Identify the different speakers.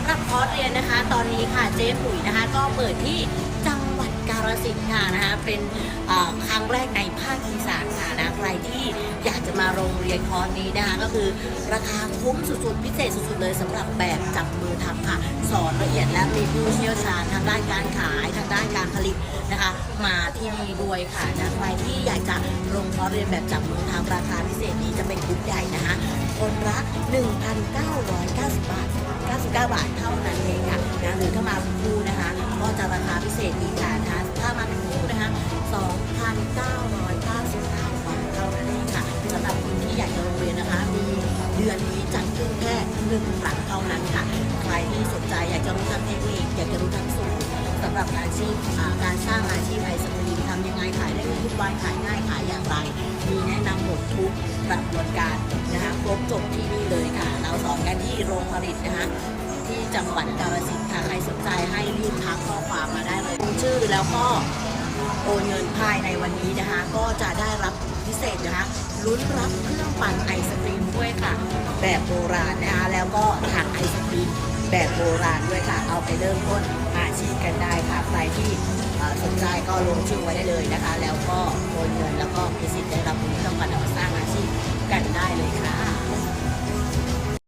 Speaker 1: ำหรับคอร์สเรียนนะคะ ตอนนี้ค่ะเจ๊ปุ๋ยนะคะ ก็เปิดที่จังหวัดกาฬสินธุ์ค่ะนะคะ เป็นครั้งแรกในภาคอีสานค่ะนะใครที่อยากจะมาโรงเรียนคอร์สนี้นะคะก็คือราคาคุ้มสุดๆ พิเศษสุดๆ เลยสำหรับแบบจับมือทำค่ะ สอนละเอียดและมีผู้เชี่ยวชาญทางด้านการขายทางด้านการผลิตนะคะ มาที่นี่ด้วยค่ะนะใครที่อยากจะลงคอร์สเรียนแบบจับมือทำราคา 1,990 บาท 99 บาทเท่านั้นเองค่ะนะหรือถ้ามาเป็นคู่นะคะ ก็จะราคาพิเศษอีกค่ะนะคะถ้ามาเป็นคู่นะคะ2,999 บาทเท่านั้นเองค่ะสำหรับคนที่อยากจะโรงเรียนนะคะ มีเดือนนี้จัดขึ้นแค่หนึ่งครั้งเท่านั้นค่ะ ใครที่สนใจอยากจะรู้ทั้งเทคนิคอยากจะรู้ทั้งสูตรสำหรับอาชีพการสร้างอาชีพไอศครีมทำยังไงขายได้ทุกวันขายง่ายขายอย่างไรมี ทุกกระบวนการนะคะครบจบที่นี่เลยค่ะ เราสอนกันที่โรงผลิตนะคะที่จังหวัดกาฬสินธุ์ค่ะใครสนใจให้รีบทักข้อความมาได้เลยชื่อแล้วก็โอนเงินภายในวันนี้นะคะ ก็จะได้รับพิเศษนะคะลุ้นรับเครื่องปั่นไอศครีมด้วยค่ะ แบบโบราณนะคะแล้วก็ถังไอศครีมแบบโบราณด้วยค่ะ เอาไปเริ่มต้นอาชีพกันได้ค่ะใครที่สนใจก็ลงชื่อไว้ได้เลยนะคะ แล้วก็โอนเงินแล้ว